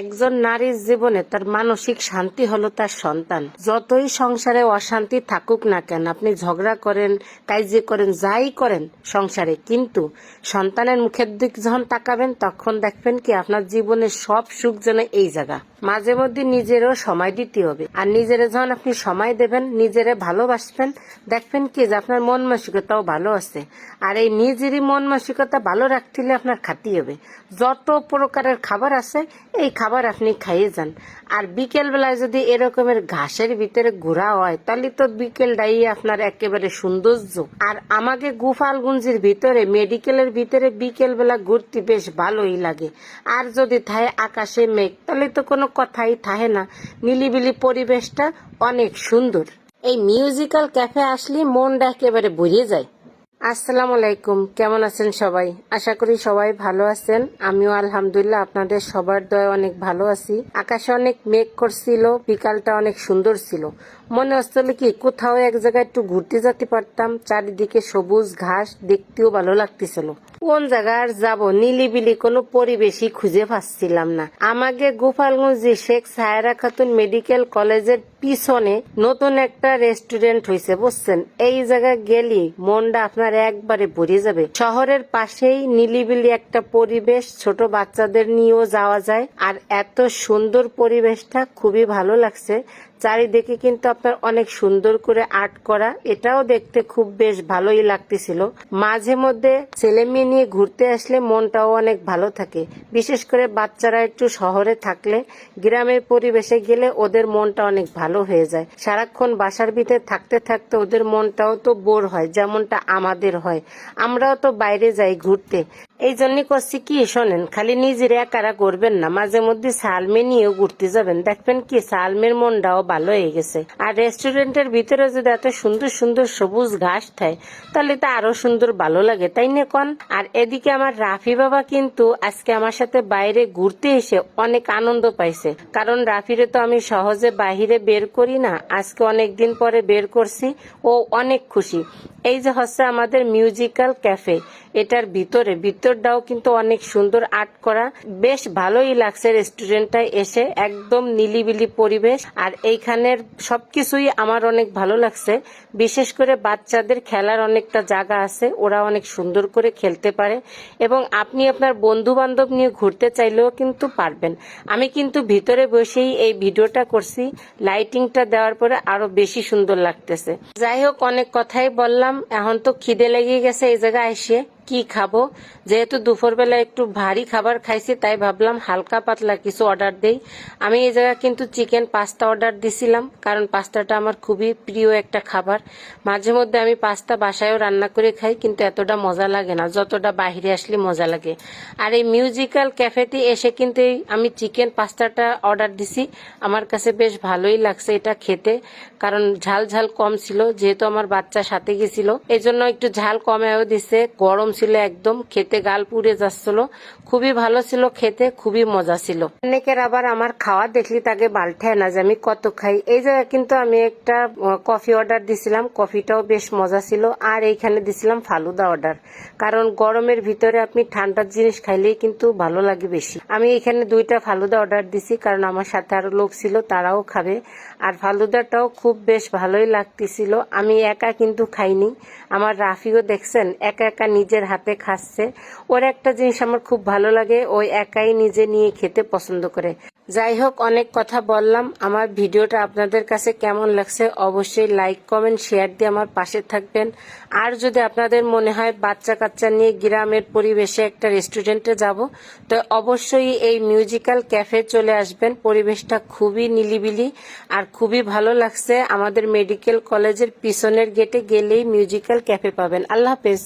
একজন নারীর জীবনে তার মানসিক শান্তি হলো তার সন্তান। যতই সংসারে অশান্তি থাকুক না কেন, আপনি ঝগড়া করেন, কাইজে করেন, যাই করেন সংসারে, কিন্তু সন্তানের মুখের দিক যখন তাকাবেন, তখন দেখবেন কি আপনার জীবনের সব সুখ যেন এই জায়গা। মাঝে মধ্যে নিজেরও সময় দিতে হবে। আর নিজেরে যখন আপনি সময় দেবেন, নিজেরে ভালোবাসবেন, দেখবেন কি যে আপনার মন মানসিকতাও ভালো আছে। আর এই নিজেরই মন মানসিকতা ভালো রাখতে আপনার খাতি হবে। যত প্রকারের খাবার আছে, এই খাবার আপনি খাইয়ে যান। আর বিকেল বেলায় যদি এরকমের ঘাসের ভিতরে ঘোরা হয়, তাহলে তো বিকেলটাই আপনার একেবারে সৌন্দর্য। আর আমাকে গুফালগুঞ্জির ভিতরে, মেডিকেলের ভিতরে বিকেল বেলা ঘুরতে বেশ ভালোই লাগে। আর যদি থাহে আকাশে মেঘ, তাহলে তো কোনো কথাই থাহে না। নিলিবিলি পরিবেশটা অনেক সুন্দর। এই মিউজিক্যাল ক্যাফে আসলে মনটা একেবারে ভরিয়ে যায়। আসসালামু আলাইকুম। কেমন আছেন সবাই? আশা করি সবাই ভালো আছেন। আমিও আলহামদুলিল্লাহ আপনাদের সবার দয় অনেক ভালো আছি। আকাশে অনেক মেঘ করছিল, বিকালটা অনেক সুন্দর ছিল। মনে হচ্ছিল কি, কোথাও এক জায়গায় একটু ঘুরতে যেতে পারতাম, চারিদিকে সবুজ ঘাস, দেখতেও ভালো লাগতেছিল। কোন জায়গার যাব? নিলিবিলি কোনো পরিবেশই খুঁজে পাচ্ছিলাম না। আমাকে গোপালগঞ্জে শেখ সায়রা খাতুন মেডিকেল কলেজের পিছনে নতুন একটা রেস্টুরেন্ট হয়েছে বুঝছেন? এই জায়গায় গেলি মনটা আপনার একবারে ভরে যাবে। শহরের পাশেই নিলিবিলি একটা পরিবেশ, ছোট বাচ্চাদের নিয়েও যাওয়া যায়। আর এত সুন্দর পরিবেশটা খুবই ভালো লাগছে। চারিদিকে কিন্তু আপনার অনেক সুন্দর করে আর্ট করা, এটাও দেখতে খুব বেশ ভালোই লাগতেছিল। মাঝে মধ্যে ছেলে মেয়ে নিয়ে ঘুরতে আসলে মনটাও অনেক ভালো থাকে। বিশেষ করে বাচ্চারা একটু শহরে থাকলে, গ্রামের পরিবেশে গেলে ওদের মনটা অনেক ভালো হয়ে যায়। সারাক্ষণ বাসার ভিতরে থাকতে থাকতে ওদের মনটাও তো বোর হয়, যেমনটা আমাদের হয়। আমরাও তো বাইরে যাই ঘুরতে। এই জন্য করছি কি, শোনেন, খালি নিজের একারা করবেন না। মাঝে মধ্যে সালমে নিয়েও ঘুরতে যাবেন। দেখবেন কি, সালমের মনটাও ভালো হয়ে গেছে। আর রেস্টুরেন্টের ভিতরে যদি এত সুন্দর সুন্দর সবুজ ঘাস থাকে, তাহলে তো আরও সুন্দর ভালো লাগে, তাই না কন? আর এদিকে আমার রাফি বাবা কিন্তু আজকে আমার সাথে বাইরে ঘুরতে এসে অনেক আনন্দ পাইছে। কারণ রাফিরে তো আমি সহজে বাহিরে বের করি না, আজকে অনেক দিন পরে বের করছি, ও অনেক খুশি। এই যে হচ্ছে আমাদের মিউজিক্যাল ক্যাফে, এটার ভিতরে, ভিতরটাও কিন্তু অনেক সুন্দর আর্ট করা। বেশ ভালোই লাগছে রেস্টুরেন্টটায় এসে, একদম নিলিবিলি পরিবেশ। আর এইখানের সবকিছুই আমার অনেক ভালো লাগছে। বিশেষ করে বাচ্চাদের খেলার অনেকটা জায়গা আছে, ওরা অনেক সুন্দর করে খেলতে পারে এবং আপনি আপনার বন্ধু বান্ধব নিয়ে ঘুরতে চাইলেও কিন্তু পারবেন। আমি কিন্তু ভিতরে বসেই এই ভিডিওটা করছি। লাইটিংটা দেওয়ার পরে আরও বেশি সুন্দর লাগতেছে। যাই হোক, অনেক কথাই বললাম। এখন তো খিদে লেগে গেছে এই জায়গায় এসে। কি খাব? যেহেতু দুপুরবেলা একটু ভারী খাবার খাইছি, তাই ভাবলাম হালকা পাতলা কিছু অর্ডার দেই। আমি এই জায়গায় কিন্তু চিকেন পাস্তা অর্ডার দিছিলাম, কারণ পাস্তাটা আমার খুবই প্রিয় একটা খাবার। মাঝে মধ্যে আমি পাস্তা বাসায়ও রান্না করে খাই, কিন্তু এতটা মজা লাগে না, যতটা বাইরে আসলে মজা লাগে। আর এই মিউজিক্যাল ক্যাফেতে এসে কিন্তু আমি চিকেন পাস্তাটা অর্ডার দিছি, আমার কাছে বেশ ভালোই লাগছে এটা খেতে, কারণ ঝাল ঝাল কম ছিল, যেহেতু আমার বাচ্চা সাথে গেছিল। এই জন্য একটু ঝাল কমেও দিছে, গরম ছিল একদম, খেতে গাল পুড়ে যাচ্ছিল। খুবই ভালো ছিল খেতে, খুবই মজা ছিল। অনেকের আবার আমার খাওয়া দেখলি তাকে বাল্টায় না যে আমি কত খাই। এই জায়গায় কিন্তু আমি একটা কফি অর্ডার দিছিলাম, কফিটাও বেশ মজা ছিল। আর এইখানে দিছিলাম ফালুদা অর্ডার কারণ গরমের ভিতরে আপনি ঠান্ডার জিনিস খাইলেই কিন্তু ভালো লাগে বেশি। আমি এখানে দুইটা ফালুদা অর্ডার দিছি, কারণ আমার সাথে আরও লোক ছিল, তারাও খাবে। আর ফালুদাটাও খুব বেশ ভালোই লাগতেছিল। আমি একা কিন্তু খাইনি। আমার রাফিও দেখছেন, একা একা নিজের হাতে খাচ্ছে। ওর একটা জিনিস আমার খুব ভালো লাগে ওই একাই নিজে নিয়ে খেতে পছন্দ করে। যাই হোক, অনেক কথা বললাম। আমার ভিডিওটা আপনাদের কাছে কেমন লাগছে অবশ্যই লাইক, কমেন্ট, শেয়ার দিয়ে আমার পাশে থাকবেন। আর যদি আপনাদের মনে হয় বাচ্চা কাচ্চা নিয়ে গ্রামের পরিবেশে একটা রেস্টুরেন্টে যাব, তো অবশ্যই এই মিউজিক্যাল ক্যাফে চলে আসবেন। পরিবেশটা খুবই নিলিবিলি আর খুবই ভালো লাগছে। আমাদের মেডিকেল কলেজের পিছনের গেটে গেলেই মিউজিক্যাল ক্যাফে পাবেন। আল্লাহ হাফেজ।